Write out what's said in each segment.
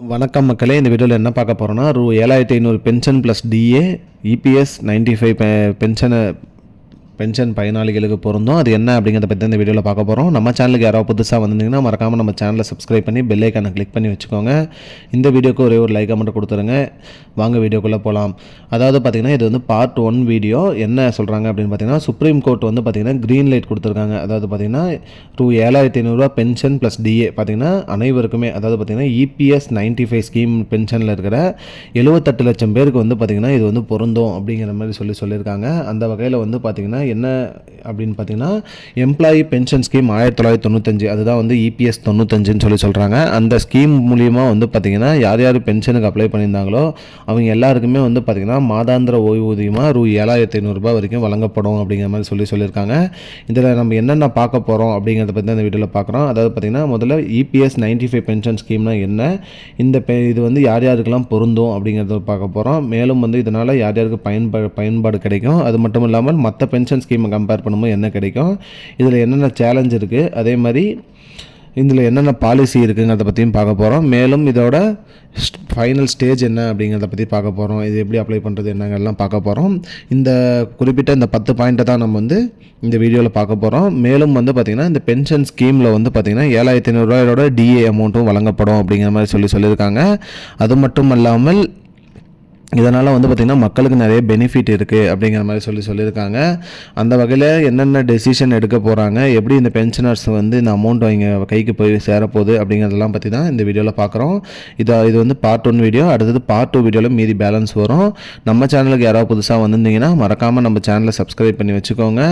வணக்கம் மக்களே இந்த வீடியோவில் என்ன பார்க்க போகிறோன்னா ரூ ஏழாயிரத்தி ஐநூறு pension plus DA EPS ninety five பென்ஷனை pension பயனாளிகளுக்கு பொருந்தும். அது என்ன அப்படிங்கிறத பற்றி இந்த வீடியோவில் பார்க்க போகிறோம் நம்ம சேனலுக்கு யாராவது புதுசாக வந்திருந்தீங்கன்னா மறக்காமல் நம்ம சேனலை சப்ஸ்கிரைப் பண்ணி பெல் ஐக்கானை கிளிக் பண்ணி வச்சுக்கோங்க. இந்த வீடியோக்கு ஒரே ஒரு லைக் மட்டும் கொடுத்துருங்க. வாங்க வீடியோக்குள்ளே போகலாம் அதாவது பார்த்திங்கன்னா இது வந்து பார்ட் ஒன் வீடியோ என்ன சொல்கிறாங்க அப்படின்னு பார்த்தீங்கன்னா சுப்ரீம் கோர்ட் வந்து பார்த்திங்கன்னா க்ரீன் லைட் கொடுத்துருக்காங்க. அதாவது பார்த்திங்கன்னா ரூ ஏழாயிரத்தி ஐநூறுரூவா பென்ஷன் ப்ளஸ் டிஏ பார்த்திங்கன்னா அனைவருக்குமே அதாவது பார்த்திங்கன்னா இபிஎஸ் நைன்ட்டி ஃபைவ் ஸ்கீம் பென்ஷனில் இருக்கிற எழுபத்தெட்டு லட்சம் பேருக்கு வந்து பார்த்திங்கன்னா இது வந்து பொருந்தும் அப்படிங்கிற மாதிரி சொல்லி சொல்லியிருக்காங்க. அந்த வகையில் வந்து பார்த்திங்கன்னா என்ன அப்படின்னு பார்த்தீங்கன்னா எம்ப்ளாயி பென்ஷன் ஸ்கீம் ஆயிரத்தி தொள்ளாயிரத்தி தொண்ணூத்தஞ்சு அதுதான் வந்து இபிஎஸ் தொண்ணூத்தஞ்சுன்னு சொல்லி சொல்கிறாங்க அந்த ஸ்கீம் மூலியமாக வந்து பார்த்திங்கன்னா யார் யார் பென்ஷனுக்கு அப்ளை பண்ணியிருந்தாங்களோ அவங்க எல்லாருக்குமே வந்து பார்த்திங்கன்னா மாதாந்திர ஓய்வூதியமாக ரூ ஏழாயிரத்தி ஐநூறுரூபா வரைக்கும் வழங்கப்படும் அப்படிங்கிற மாதிரி சொல்லி சொல்லியிருக்காங்க. இதில் நம்ம என்னென்ன பார்க்க போகிறோம் அப்படிங்கிறத பற்றி அந்த வீடியோவில் பார்க்குறோம். அதாவது பார்த்திங்கன்னா முதல்ல இபிஎஸ் நைன்டி ஃபைவ் பென்ஷன் ஸ்கீம்னா என்ன? இந்த பெ இது வந்து யார் யாருக்கெல்லாம் பொருந்தும் அப்படிங்கிறத பார்க்க போகிறோம் மேலும் வந்து இதனால் யார் யாருக்கு பயன்பா பயன்பாடு கிடைக்கும்? அது மட்டும் இல்லாமல் மற்ற பென்ஷன் ஸ்கீமை கம்பேர் பண்ணும்போது என்ன கிடைக்கும்? இதில் என்னென்ன சேலஞ்ச் இருக்குது அதே மாதிரி இதில் என்னென்ன பாலிசி இருக்குங்கிறத பற்றியும் பார்க்க போகிறோம் மேலும் இதோட ஃபைனல் ஸ்டேஜ் என்ன அப்படிங்கிறத பற்றி பார்க்க போகிறோம் இது எப்படி அப்ளை பண்ணுறது என்னங்கெல்லாம் பார்க்க போகிறோம் இந்த குறிப்பிட்ட இந்த பத்து பாயிண்ட்டை தான் நம்ம வந்து இந்த வீடியோவில் பார்க்க போகிறோம் மேலும் வந்து பார்த்திங்கன்னா இந்த பென்ஷன் ஸ்கீமில் வந்து பார்த்திங்கன்னா ஏழாயிரத்தி ஐநூறுரூவாயோட டிஏ அமௌண்ட்டும் வழங்கப்படும் அப்படிங்கிற மாதிரி சொல்லி சொல்லியிருக்காங்க. அது மட்டும் இல்லாமல் இதனால் வந்து பார்த்திங்கன்னா மக்களுக்கு நிறைய பெனிஃபிட் இருக்குது அப்படிங்கிற மாதிரி சொல்லி சொல்லியிருக்காங்க. அந்த வகையில் என்னென்ன டெசிஷன் எடுக்க போகிறாங்க எப்படி இந்த பென்ஷனர்ஸ் வந்து இந்த அமௌண்ட் அவங்க கைக்கு போய் சேரப்போகுது அப்படிங்கிறதெல்லாம் பற்றி தான் இந்த வீடியோவில் பார்க்குறோம் இது இது வந்து பார்ட் ஒன் வீடியோ அடுத்தது பார்ட் டூ வீடியோவில் மீதி பேலன்ஸ் வரும். நம்ம சேனலுக்கு யாராவது புதுசாக வந்திருந்தீங்கன்னா மறக்காமல் நம்ம சேனலை சப்ஸ்கிரைப் பண்ணி வச்சுக்கோங்க.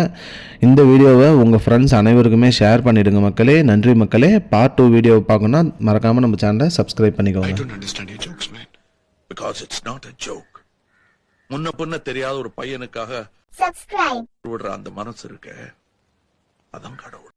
இந்த வீடியோவை உங்கள் ஃப்ரெண்ட்ஸ் அனைவருக்குமே ஷேர் பண்ணிவிடுங்க மக்களே. நன்றி மக்களே. பார்ட் டூ வீடியோவை பார்க்கணுன்னா மறக்காமல் நம்ம சேனலை சப்ஸ்கிரைப் பண்ணிக்கோங்க. Because it's not a joke. முன்ன பின்ன தெரியாத ஒரு பையனுக்காக விடுற அந்த மனசு இருக்க அதான் கடவுள்